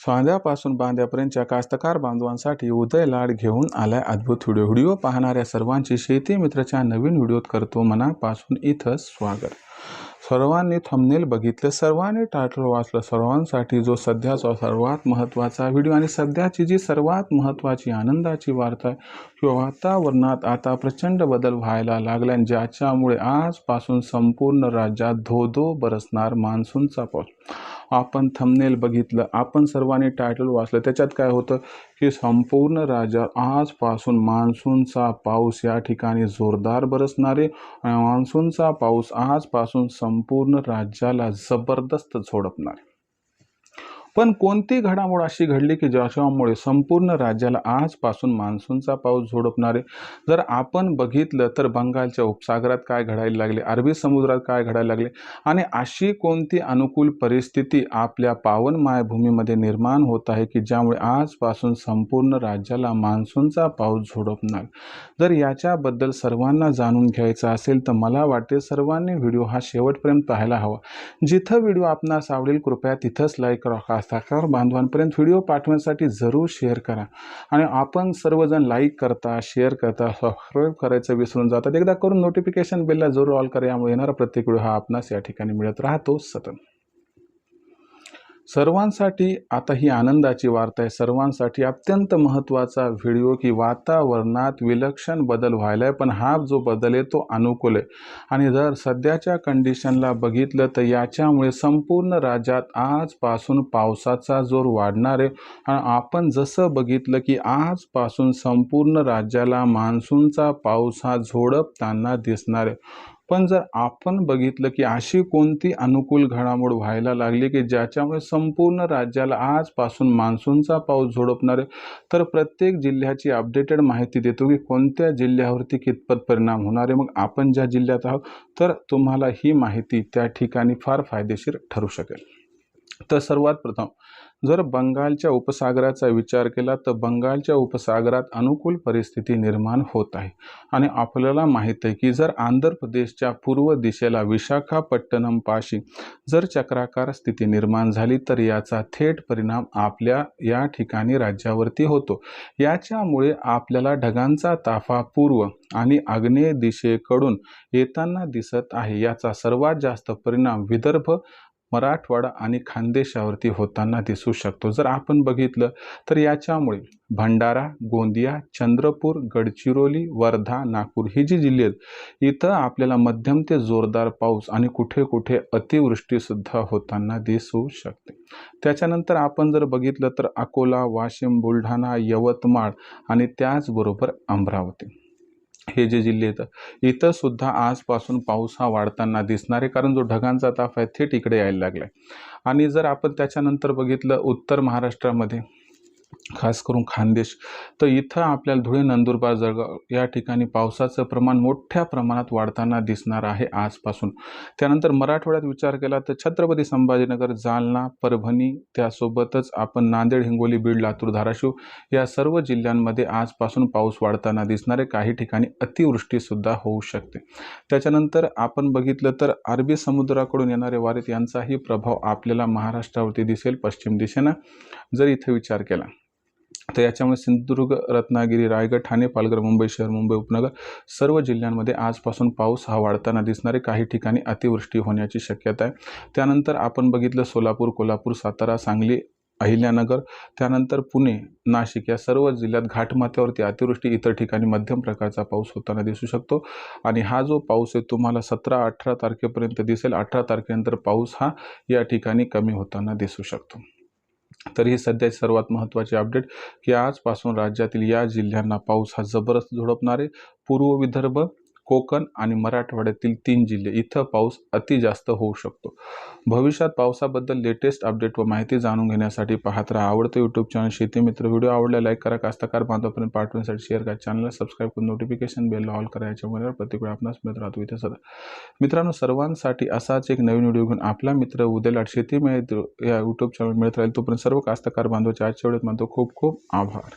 फांद्यापासून बांध्यापर्यंतच्या कास्तकार बांधवांसाठी उदय लाड घेऊन आलाय अद्भुत व्हिडिओ. व्हिडिओ पाहणाऱ्या सर्वांची शेती मित्रच्या नवीन व्हिडिओत करतो मनापासून इथं स्वागत. सर्वांनी थंबनेल बघितलं सर्वांनी टायटल वाचलं सर्वांसाठी जो सध्याचा सर्वात महत्त्वाचा व्हिडिओ आणि सध्याची जी सर्वात महत्त्वाची आनंदाची वार्ता आहे किंवा वातावरणात आता प्रचंड बदल व्हायला लागला आणि ज्याच्यामुळे आजपासून संपूर्ण राज्यात धो धो बरसणार मान्सूनचा पाऊस. आपण थंबनेल बघितलं आपण सर्वांनी टायटल वाचलं. त्याच्यात काय होतं की संपूर्ण राज्यात आजपासून मान्सूनचा पाऊस या ठिकाणी जोरदार बरसणारे मान्सूनचा पाऊस आजपासून संपूर्ण राज्याला जबरदस्त झोडपणार. पण कोणती घडामोड अशी घडली की ज्याच्यामुळे संपूर्ण राज्याला आजपासून मान्सूनचा पाऊस झोडपणार आहे? जर आपण बघितलं तर बंगालच्या उपसागरात काय घडायला लागले? अरबी समुद्रात काय घडायला लागले? आणि अशी कोणती अनुकूल परिस्थिती आपल्या पावन मायभूमीमध्ये निर्माण होत आहे की ज्यामुळे आजपासून संपूर्ण राज्याला मान्सूनचा पाऊस झोडपणार? जर याच्याबद्दल सर्वांना जाणून घ्यायचं असेल तर मला वाटते सर्वांनी व्हिडिओ हा शेवटपर्यंत पाहायला हवा. जिथं व्हिडिओ आपणास आवडेल कृपया तिथंच लाईक करा. कास्ताकार बांधवांपर्यंत व्हिडिओ पाठवण्यासाठी जरूर शेअर करा. आणि आपण सर्वजण लाईक करता शेअर करता सबस्क्राईब करायचं विसरून जातात एकदा करून नोटिफिकेशन बेलला जरूर ऑल करा. यामुळे येणारा प्रत्येक व्हिडिओ हा आपणास या ठिकाणी मिळत राहतो. सतत. सर्वांसाठी आता ही आनंदाची वार्ता आहे. सर्वांसाठी अत्यंत महत्त्वाचा व्हिडिओ की वातावरणात विलक्षण बदल व्हायला आहे पण हा जो बदल आहे तो अनुकूल आहे. आणि जर सध्याच्या कंडिशनला बघितलं तर याच्यामुळे संपूर्ण राज्यात आजपासून पावसाचा जोर वाढणार आहे. आणि आपण जसं बघितलं की आजपासून संपूर्ण राज्याला मान्सूनचा पाऊस हा झोडपताना दिसणार आहे. पण जर आपण बघितलं की अशी कोणती अनुकूल घडामोड व्हायला लागली की ज्याच्यामुळे संपूर्ण राज्याला आजपासून मान्सूनचा पाऊस झोडपणार आहे तर प्रत्येक जिल्ह्याची अपडेटेड माहिती देतो की कोणत्या जिल्ह्यावरती कितपत परिणाम होणार आहे. मग आपण ज्या जिल्ह्यात आहोत तर तुम्हाला ही माहिती त्या ठिकाणी फार फायदेशीर ठरू शकेल. तर सर्वात प्रथम जर बंगालच्या उपसागराचा विचार केला तर बंगालच्या उपसागरात अनुकूल परिस्थिती निर्माण होत आहे. आणि आपल्याला माहीत आहे की जर आंध्र प्रदेशच्या पूर्व दिशेला विशाखापट्टणमपाशी जर चक्राकार स्थिती निर्माण झाली तर याचा थेट परिणाम आपल्या या ठिकाणी राज्यावरती होतो. याच्यामुळे आपल्याला ढगांचा ताफा पूर्व आणि आग्नेय दिशेकडून येताना दिसत आहे. याचा सर्वात जास्त परिणाम विदर्भ मराठवाडा आणि खानदेशावरती होताना दिसू शकतो. जर आपण बघितलं तर याच्यामुळे भंडारा गोंदिया चंद्रपूर गडचिरोली वर्धा नागपूर ही जी जिल्हे आहेत इथं आपल्याला मध्यम ते जोरदार पाऊस आणि कुठे कुठे अतिवृष्टीसुद्धा होताना दिसू शकते. त्याच्यानंतर आपण जर बघितलं तर अकोला वाशिम बुलढाणा यवतमाळ आणि त्याचबरोबर अमरावती. हे जे जिल्हे आहेत इथं सुद्धा आजपासून पाऊस हा वाढताना दिसणार आहे. कारण जो ढगांचा ताफ आहे थेट इकडे यायला लागला आहे आणि जर आपण त्याच्यानंतर बघितलं उत्तर महाराष्ट्रामध्ये खास करून खानदेश. तर इथं आपल्याला धुळे नंदुरबार जळगाव या ठिकाणी पावसाचं प्रमाण मोठ्या प्रमाणात वाढताना दिसणार आहे आजपासून. त्यानंतर मराठवाड्यात विचार केला तर छत्रपती संभाजीनगर जालना परभणी त्यासोबतच आपण नांदेड हिंगोली बीड लातूर धाराशिव या सर्व जिल्ह्यांमध्ये आजपासून पाऊस वाढताना दिसणारे काही ठिकाणी अतिवृष्टीसुद्धा होऊ शकते. त्याच्यानंतर आपण बघितलं तर अरबी समुद्राकडून येणारे वारेत यांचाही प्रभाव आपल्याला महाराष्ट्रावरती दिसेल पश्चिम दिशेनं. जर इथे विचार केला तर याच्यामुळे सिंधुदुर्ग रत्नागिरी रायगड ठाणे पालघर मुंबई शहर मुंबई उपनगर सर्व जिल्ह्यांमध्ये आजपासून पाऊस हा वाढताना दिसणारे काही ठिकाणी अतिवृष्टी होण्याची शक्यता आहे. त्यानंतर आपण बघितलं सोलापूर कोल्हापूर सातारा सांगली अहिल्यानगर त्यानंतर पुणे नाशिक या सर्व जिल्ह्यात घाटमाथ्यावरती अतिवृष्टी इतर ठिकाणी मध्यम प्रकारचा पाऊस होताना दिसू शकतो. आणि हा जो पाऊस आहे तुम्हाला सतरा अठरा तारखेपर्यंत दिसेल. अठरा तारखेनंतर पाऊस हा या ठिकाणी कमी होताना दिसू शकतो. तर ही सध्याची सर्वात महत्त्वाची अपडेट की आजपासून राज्यातील या जिल्ह्यांना पाऊस हा जबरदस्त झोडपणार आहे. पूर्व विदर्भ कोकण आणि मराठवाड्यातील तीन जिल्हे. इथं पाऊस अति जास्त होऊ शकतो. भविष्यात पावसाबद्दल लेटेस्ट अपडेट व माहिती जाणून घेण्यासाठी पाहत राहा. आवडतं यूट्यूब चॅनल शेती मित्र व्हिडिओ आवडला लाईक करा. कास्तकार बांधवापर्यंत पाठवण्यासाठी शेअर करा. चॅनलला सबस्क्राईब करून नोटिफिकेशन बेल ऑल करा. याच्यामुळे प्रत्येक आपणास मिळत राहतो इथे सदा मित्रांनो सर्वांसाठी असाच एक नवीन व्हिडिओ घेऊन आपला मित्र उद्याला शेती मिळत या यूट्यूब चॅनल मिळत राहील. तोपर्यंत सर्व कास्तकार बांधवाच्या आजच्या वेळेत मानतो खूप खूप आभार.